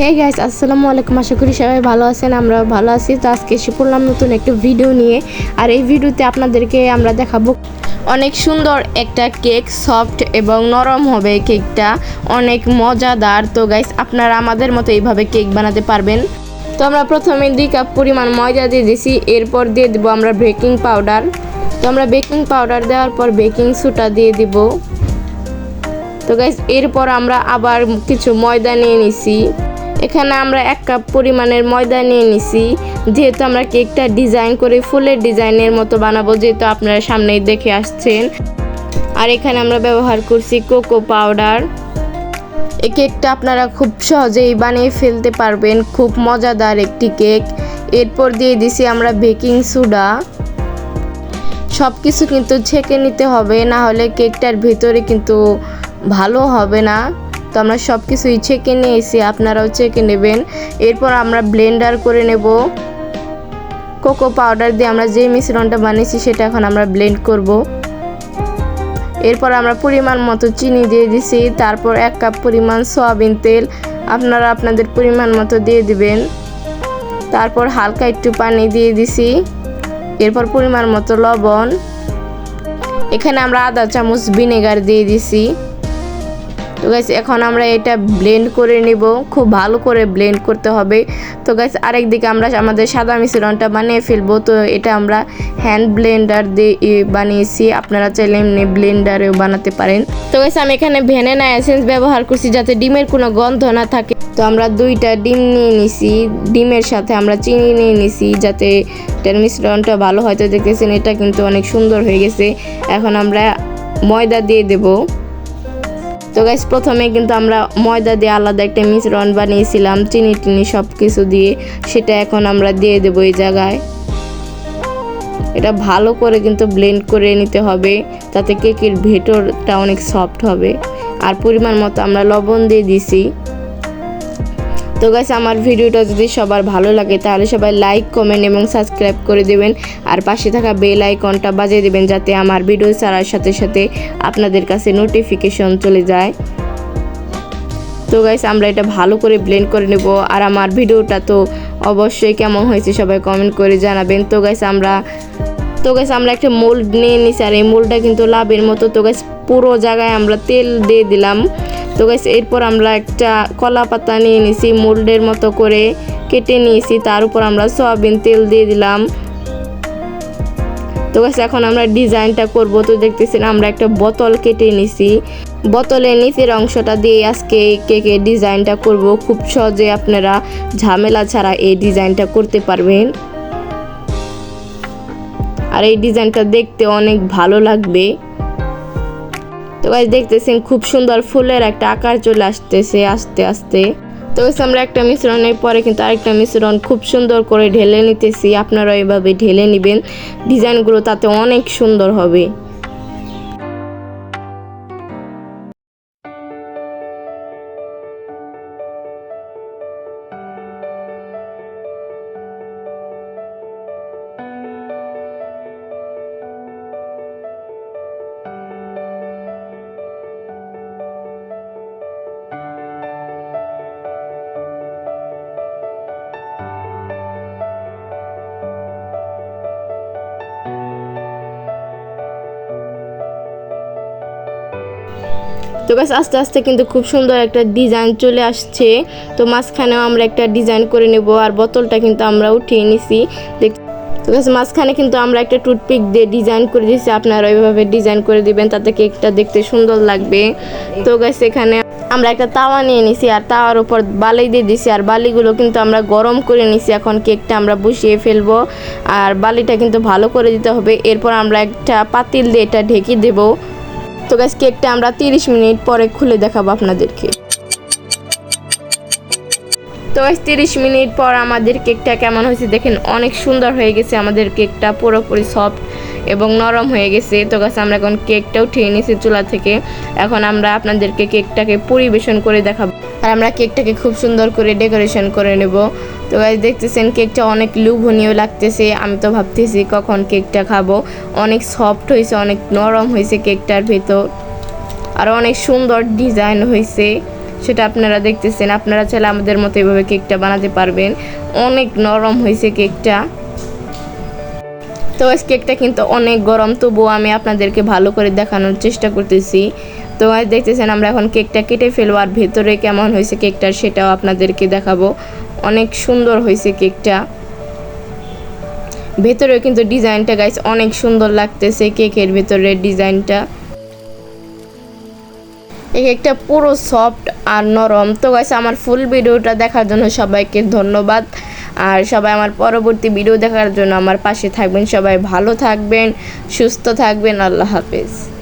Hey guys আসসালামু আলাইকুম। আশা করি সবাই ভালো আছেন আমরা ভালো আছি। তো আজকে এসে পড়লাম নতুন একটা ভিডিও নিয়ে। আর এই ভিডিওতে আপনাদেরকে আমরা দেখাবো অনেক সুন্দর একটা কেক সফট এবং নরম হবে কেকটা অনেক মজাদার। তো গাইস আপনারা আমাদের মতো এইভাবে কেক বানাতে পারবেন। তো আমরা প্রথমে দুই কাপ পরিমাণ ময়দা দিয়ে দিছি। এরপর দিয়ে দেবো আমরা বেকিং পাউডার তো আমরা বেকিং পাউডার দেওয়ার পর বেকিং সোডা দিয়ে দিব। তো গাইস এরপর আমরা আবার কিছু ময়দা নিয়ে নিছি। এখানে আমরা এক কাপ পরিমাণের ময়দা নিয়ে নিছি। যেহেতু আমরা কেকটা ডিজাইন করে ফুলের ডিজাইনের মতো বানাবো, যেহেতু আপনারা সামনেই দেখে আসছেন। আর এখানে আমরা ব্যবহার করছি কোকো পাউডার। এই কেকটা আপনারা খুব সহজেই বানিয়ে ফেলতে পারবেন। খুব মজাদার একটি কেক। এরপর দিয়ে দিছি আমরা বেকিং সোডা। সব কিছু কিন্তু ছেঁকে নিতে হবে না হলে কেকটার ভিতরে কিন্তু ভালো হবে না। তো আমরা সব কিছুই ছেঁকে নিয়েছি আপনারাও ছেঁকে নেবেন। এরপর আমরা ব্লেন্ডার করে নেব। কোকো পাউডার দিয়ে আমরা যে মিশ্রণটা বানিয়েছি সেটা এখন আমরা ব্লেন্ড করব। এরপর আমরা পরিমাণ মতো চিনি দিয়ে দিছি, তারপর এক কাপ পরিমাণ সয়াবিন তেল, আপনারা আপনাদের পরিমাণ মতো দিয়ে দিবেন। তারপর হালকা একটু পানি দিয়ে দিছি, এরপর পরিমাণ মতো লবণ। এখানে আমরা আধা চামচ ভিনেগার দিয়ে দিছি। তো গাইস এখন আমরা এটা ব্লেন্ড করে নিব। খুব ভালো করে ব্লেন্ড করতে হবে। তো গাইস আরেক দিকে আমরা আমাদের সাদা মিশ্রণটা বানিয়ে ফেলব। তো এটা আমরা হ্যান্ড ব্লেন্ডার দিয়ে বানিয়েছি। আপনারা চাইলে এমনি ব্লেন্ডারেও বানাতে পারেন। তো গাইস আমি এখানে ভ্যানিলা এসেন্স ব্যবহার করছি যাতে ডিমের কোনো গন্ধ না থাকে। তো আমরা দুইটা ডিম নিয়ে নিছি। ডিমের সাথে আমরা চিনি নিয়ে নিছি যাতে এটার মিশ্রণটা ভালো হয়তো দেখতেছেন, এটা কিন্তু অনেক সুন্দর হয়ে গেছে। এখন আমরা ময়দা দিয়ে দেবো। তো গাইস প্রথমে কিন্তু আমরা ময়দা দিয়ে আলাদা একটা মিশ্রণ বানিয়েছিলাম, চিনি টিনি সব কিছু দিয়ে। সেটা এখন আমরা দিয়ে দেবো এই জায়গায়। এটা ভালো করে কিন্তু ব্লেন্ড করে নিতে হবে, তাতে কেকের ভেতরটা অনেক সফট হবে। আর পরিমাণ মতো আমরা লবণ দিয়ে দিছি। তো গাইস আমার ভিডিওটা যদি সবার ভালো লাগে, তাহলে সবাই লাইক কমেন্ট এবং সাবস্ক্রাইব করে দেবেন। আর পাশে থাকা বেল আইকনটা বাজিয়ে দেবেন যাতে আমার ভিডিও ছাড়ার সাথে সাথে আপনাদের কাছে নোটিফিকেশন চলে যায়। তো গাইস আমরা এটা ভালো করে ব্লেন্ড করে নেব। আর আমার ভিডিওটা তো অবশ্যই কেমন হয়েছে সবাই কমেন্ট করে জানাবেন। তো গাইস আমরা, তো গাইস আমরা একটা মোল্ড নিয়ে নিছি। আর এই মোল্ডটা কিন্তু লাভের মতো। তো গাইস পুরো জায়গায় আমরা তেল দিয়ে দিলাম। তো গাইস এরপর আমরা একটা কলা পাতা নিয়ে নিছি, মোল্ডের মতো করে কেটে নিয়েছি। তার উপর আমরা সয়াবিন তেল দিয়ে দিলাম। তো গাছ এখন আমরা ডিজাইনটা করব। তো দেখতেছেন, আমরা একটা বোতল কেটে নিছি। বোতলের নিচের অংশটা দিয়ে আজকে কেকে ডিজাইনটা করব, খুব সহজে আপনারা ঝামেলা ছাড়া এই ডিজাইনটা করতে পারবেন। আর এই ডিজাইনটা দেখতে অনেক ভালো লাগবে। তো গাছ দেখতেছেন, খুব সুন্দর ফুলের একটা আকার চলে আসতেছে আস্তে আস্তে। তো আমরা একটা মিশ্রণের পরে কিন্তু আরেকটা মিশ্রণ খুব সুন্দর করে ঢেলে নিতেছি। আপনারা এভাবে ঢেলে নেবেন। ডিজাইনগুলো তাতে অনেক সুন্দর হবে। তো গাছ আস্তে আস্তে কিন্তু খুব সুন্দর একটা ডিজাইন চলে আসছে। তো মাঝখানেও আমরা একটা ডিজাইন করে নেব আর বোতলটা কিন্তু আমরা উঠিয়ে নিছি। দেখ তো ব্যাস মাঝখানে কিন্তু আমরা একটা টুথপিক দিয়ে ডিজাইন করে দিয়েছি আপনারা ওইভাবে ডিজাইন করে দিবেন, তাতে কেকটা দেখতে সুন্দর লাগবে। তো গাছ এখানে আমরা একটা তাওয়া নিয়ে নিছি আর তাওয়ার উপর বালি দিয়ে দিছি। আর বালিগুলো কিন্তু আমরা গরম করে নিছি। এখন কেকটা আমরা বসিয়ে ফেলব আর বালিটা কিন্তু ভালো করে দিতে হবে। এরপর আমরা একটা পাতিল দিয়ে এটা ঢেকে দেবো। তো গ্যাস কেকটা আমরা তিরিশ মিনিট পরে খুলে দেখাবো আপনাদেরকে। তো তিরিশ মিনিট পর আমাদের কেকটা কেমন হয়েছে দেখেন, অনেক সুন্দর হয়ে গেছে আমাদের কেকটা পুরোপুরি সফট এবং নরম হয়ে গেছে। তো গাছ, আমরা এখন কেকটা উঠিয়ে নিয়েছি চুলা থেকে। এখন আমরা আপনাদেরকে কেকটাকে পরিবেশন করে দেখাবো। আর আমরা কেকটাকে খুব সুন্দর করে ডেকোরেশন করে নেব। তো গাছ, দেখতেছেন কেকটা অনেক লুভনীয় লাগতেছে। আমি তো ভাবতেছি কখন কেকটা খাব। অনেক সফট হয়েছে, অনেক নরম হয়েছে কেকটার ভেতর। আর অনেক সুন্দর ডিজাইন হয়েছে। সেটা আপনারা দেখতেছেন। আপনারা চাইলে আমাদের মতো এভাবে কেকটা বানাতে পারবেন। অনেক নরম হয়েছে কেকটা। তো আজ কেকটা কিন্তু অনেক গরম, তবুও আমি আপনাদেরকে ভালো করে দেখানোর চেষ্টা করতেছি। তো আজ দেখতেছেন আমরা এখন কেকটা কেটে ফেলব আর ভেতরে কেমন হয়েছে কেকটার সেটাও আপনাদেরকে দেখাবো। অনেক সুন্দর হয়েছে কেকটা। ভেতরেও কিন্তু ডিজাইনটা গাইস অনেক সুন্দর লাগতেছে কেকের ভেতরের ডিজাইনটা। এই কেকটা পুরো সফট আর নরম। তো গাইস আমার ফুল ভিডিওটা দেখার জন্য সবাইকে ধন্যবাদ। আর সবাই আমার পরবর্তী ভিডিও দেখার জন্য আমার পাশে থাকবেন। সবাই ভালো থাকবেন, সুস্থ থাকবেন। আল্লাহ হাফেজ।